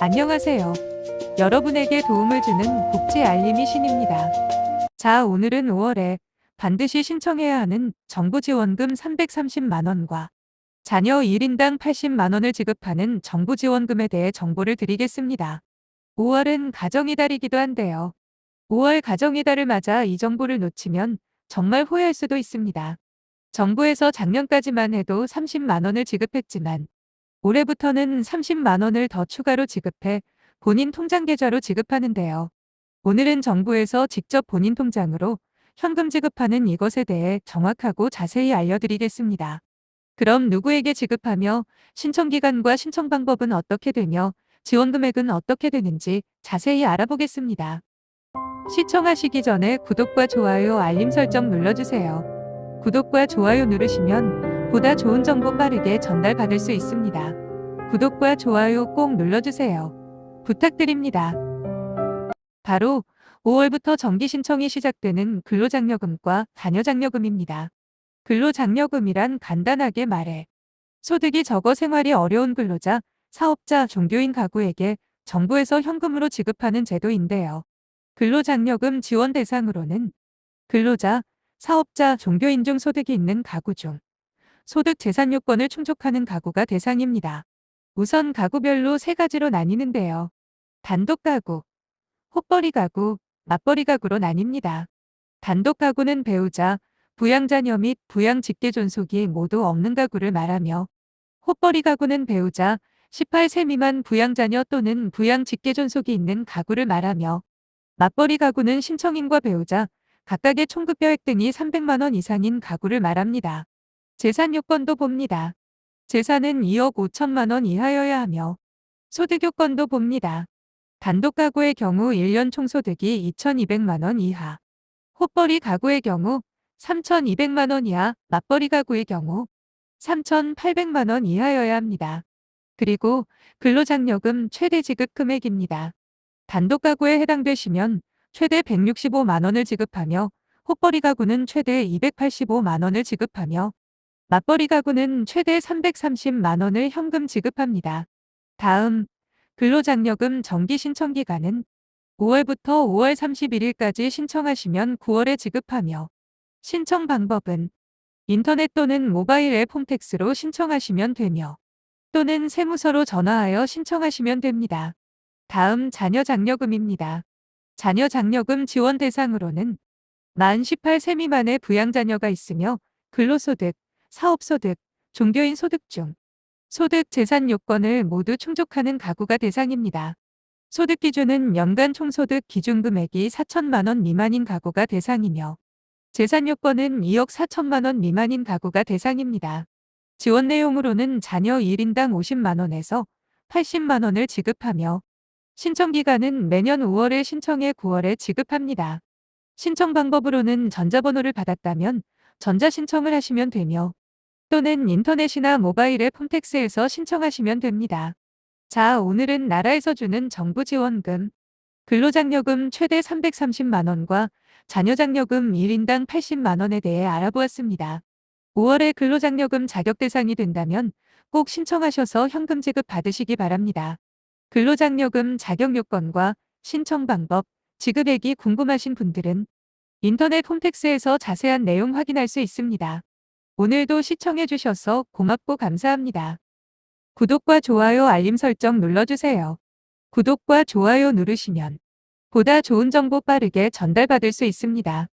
안녕하세요. 여러분에게 도움을 주는 복지 알림이 신입니다. 자, 오늘은 5월에 반드시 신청해야 하는 정부 지원금 330만원과 자녀 1인당 80만원을 지급하는 정부 지원금에 대해 정보를 드리겠습니다. 5월은 가정이달이기도 한데요. 5월 가정이달을 맞아 이 정보를 놓치면 정말 후회할 수도 있습니다. 정부에서 작년까지만 해도 30만원을 지급했지만 올해부터는 30만 원을 더 추가로 지급해 본인 통장 계좌로 지급하는데요. 오늘은 정부에서 직접 본인 통장으로 현금 지급하는 이것에 대해 정확하고 자세히 알려드리겠습니다. 그럼 누구에게 지급하며 신청 기간과 신청 방법은 어떻게 되며 지원 금액은 어떻게 되는지 자세히 알아보겠습니다. 시청하시기 전에 구독과 좋아요, 알림 설정 눌러주세요. 구독과 좋아요 누르시면 보다 좋은 정보 빠르게 전달받을 수 있습니다. 구독과 좋아요 꼭 눌러주세요. 부탁드립니다. 바로 5월부터 정기 신청이 시작되는 근로장려금과 자녀장려금입니다. 근로장려금이란 간단하게 말해 소득이 적어 생활이 어려운 근로자, 사업자, 종교인 가구에게 정부에서 현금으로 지급하는 제도인데요. 근로장려금 지원 대상으로는 근로자, 사업자, 종교인 중 소득이 있는 가구 중 소득 재산 요건을 충족하는 가구가 대상입니다. 우선 가구별로 세 가지로 나뉘는데요. 단독 가구, 헛벌이 가구, 맞벌이 가구로 나뉩니다. 단독 가구는 배우자, 부양자녀 및 부양 직계 존속이 모두 없는 가구를 말하며 헛벌이 가구는 배우자, 18세 미만 부양자녀 또는 부양 직계 존속이 있는 가구를 말하며 맞벌이 가구는 신청인과 배우자, 각각의 총급여액 등이 300만 원 이상인 가구를 말합니다. 재산 요건도 봅니다. 재산은 2억 5천만 원 이하여야 하며 소득 요건도 봅니다. 단독 가구의 경우 1년 총소득이 2,200만 원 이하, 헛벌이 가구의 경우 3,200만 원 이하, 맞벌이 가구의 경우 3,800만 원 이하여야 합니다. 그리고 근로장려금 최대 지급 금액입니다. 단독 가구에 해당되시면 최대 165만 원을 지급하며 헛벌이 가구는 최대 285만 원을 지급하며 맞벌이 가구는 최대 330만 원을 현금 지급합니다. 다음 근로장려금 정기 신청 기간은 5월부터 5월 31일까지 신청하시면 9월에 지급하며 신청 방법은 인터넷 또는 모바일 앱 홈택스로 신청하시면 되며 또는 세무서로 전화하여 신청하시면 됩니다. 다음 자녀 장려금입니다. 자녀 장려금 지원 대상으로는 만 18세 미만의 부양자녀가 있으며 근로소득, 사업소득, 종교인 소득 중 소득 재산 요건을 모두 충족하는 가구가 대상입니다. 소득 기준은 연간 총소득 기준 금액이 4천만 원 미만인 가구가 대상이며 재산 요건은 2억 4천만 원 미만인 가구가 대상입니다. 지원 내용으로는 자녀 1인당 50만 원에서 80만 원을 지급하며 신청 기간은 매년 5월에 신청해 9월에 지급합니다. 신청 방법으로는 전자번호를 받았다면 전자신청을 하시면 되며 또는 인터넷이나 모바일 앱 홈택스에서 신청하시면 됩니다. 자, 오늘은 나라에서 주는 정부 지원금, 근로장려금 최대 330만 원과 자녀장려금 1인당 80만 원에 대해 알아보았습니다. 5월에 근로장려금 자격 대상이 된다면 꼭 신청하셔서 현금 지급 받으시기 바랍니다. 근로장려금 자격 요건과 신청 방법, 지급액이 궁금하신 분들은 인터넷 홈택스에서 자세한 내용 확인할 수 있습니다. 오늘도 시청해주셔서 고맙고 감사합니다. 구독과 좋아요 알림 설정 눌러주세요. 구독과 좋아요 누르시면 보다 좋은 정보 빠르게 전달받을 수 있습니다.